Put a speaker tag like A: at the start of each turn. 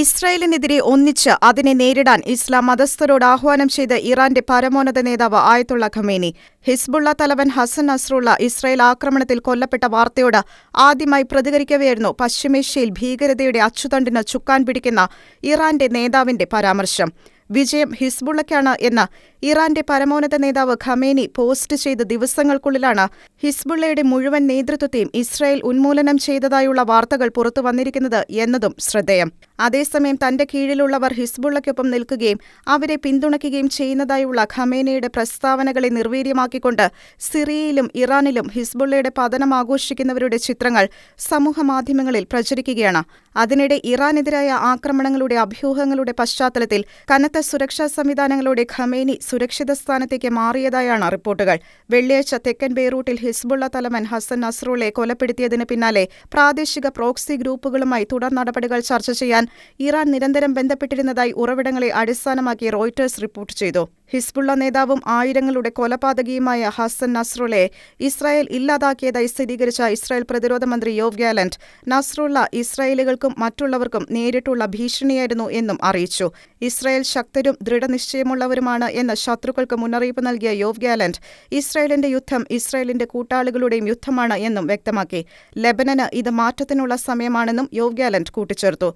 A: ഇസ്രായേലിനെതിരെ ഒന്നിച്ച് അതിനെ നേരിടാൻ ഇസ്ലാം മതസ്ഥരോട് ആഹ്വാനം ചെയ്ത് ഇറാന്റെ പരമോന്നത നേതാവ് ആയത്തുള്ള ഖമേനി. ഹിസ്ബുള്ള തലവൻ ഹസൻ നസ്രുള്ള ഇസ്രായേൽ ആക്രമണത്തിൽ കൊല്ലപ്പെട്ട വാർത്തയോട് ആദ്യമായി പ്രതികരിക്കവെയായിരുന്നു പശ്ചിമേഷ്യയിൽ ഭീകരതയുടെ അച്ചുതണ്ടിന് ചുക്കാൻ പിടിക്കുന്ന ഇറാന്റെ നേതാവിന്റെ പരാമർശം. വിജയം ഹിസ്ബുള്ളയ്ക്കാണ് എന്ന് ഇറാന്റെ പരമോന്നത നേതാവ് ഖമേനി പോസ്റ്റ് ചെയ്ത ദിവസങ്ങൾക്കുള്ളിലാണ് ഹിസ്ബുള്ളയുടെ മുഴുവൻ നേതൃത്വത്തെയും ഇസ്രായേൽ ഉന്മൂലനം ചെയ്തതായുള്ള വാർത്തകൾ പുറത്തു വന്നിരിക്കുന്നത് എന്നതും ശ്രദ്ധേയം. അതേസമയം തന്റെ കീഴിലുള്ളവർ ഹിസ്ബുള്ളയ്ക്കൊപ്പം നിൽക്കുകയും അവരെ പിന്തുണയ്ക്കുകയും ചെയ്യുന്നതായുള്ള ഖമേനയുടെ പ്രസ്താവനകളെ നിർവീര്യമാക്കിക്കൊണ്ട് സിറിയയിലും ഇറാനിലും ഹിസ്ബുള്ളയുടെ പതനം ആഘോഷിക്കുന്നവരുടെ ചിത്രങ്ങൾ സമൂഹമാധ്യമങ്ങളിൽ പ്രചരിക്കുകയാണ്. അതിനിടെ ഇറാനെതിരായ ആക്രമണങ്ങളുടെ അഭ്യൂഹങ്ങളുടെ പശ്ചാത്തലത്തിൽ കനത്ത സുരക്ഷാ സംവിധാനങ്ങളോടെ ഖമേനി സുരക്ഷിത സ്ഥാനത്തേക്ക് മാറിയതായാണ് റിപ്പോർട്ടുകൾ. വെള്ളിയാഴ്ച തെക്കൻ ബെയ്റൂട്ടിൽ ഹിസ്ബുള്ള തലവൻ ഹസൻ നസ്രുളെ കൊലപ്പെടുത്തിയതിന് പിന്നാലെ പ്രാദേശിക പ്രോക്സി ഗ്രൂപ്പുകളുമായി തുടർ നടപടികൾ ചർച്ച ചെയ്യാൻ ഇറാൻ നിരന്തരം ബന്ധപ്പെട്ടിരുന്നതായി ഉറവിടങ്ങളെ അടിസ്ഥാനമാക്കി റോയിട്ടേഴ്സ് റിപ്പോർട്ട് ചെയ്തു. ഹിസ്ബുള്ള നേതാവും ആയിരങ്ങളുടെ കൊലപാതകിയുമായ ഹസൻ നസ്രുളെ ഇസ്രായേൽ ഇല്ലാതാക്കിയതായി സ്ഥിരീകരിച്ച ഇസ്രായേൽ പ്രതിരോധ മന്ത്രി യോവ് ഗാലന്റ് നസ്രുള്ള ഇസ്രായേലുകൾക്കും മറ്റുള്ളവർക്കും നേരിട്ടുള്ള ഭീഷണിയായിരുന്നു എന്നും അറിയിച്ചു. ഇസ്രായേൽ ശക്തരും ദൃഢനിശ്ചയമുള്ളവരുമാണ് എന്ന് ശത്രുക്കൾക്ക് മുന്നറിയിപ്പ് നൽകിയ യോവ് ഗാലന്റ് ഇസ്രായേലിന്റെ യുദ്ധം ഇസ്രായേലിന്റെ കൂട്ടാളികളുടെയും യുദ്ധമാണ് എന്നും വ്യക്തമാക്കി. ലെബനന് ഇത് മാറ്റത്തിനുള്ള സമയമാണെന്നും യോവ് ഗാലന്റ് കൂട്ടിച്ചേർത്തു.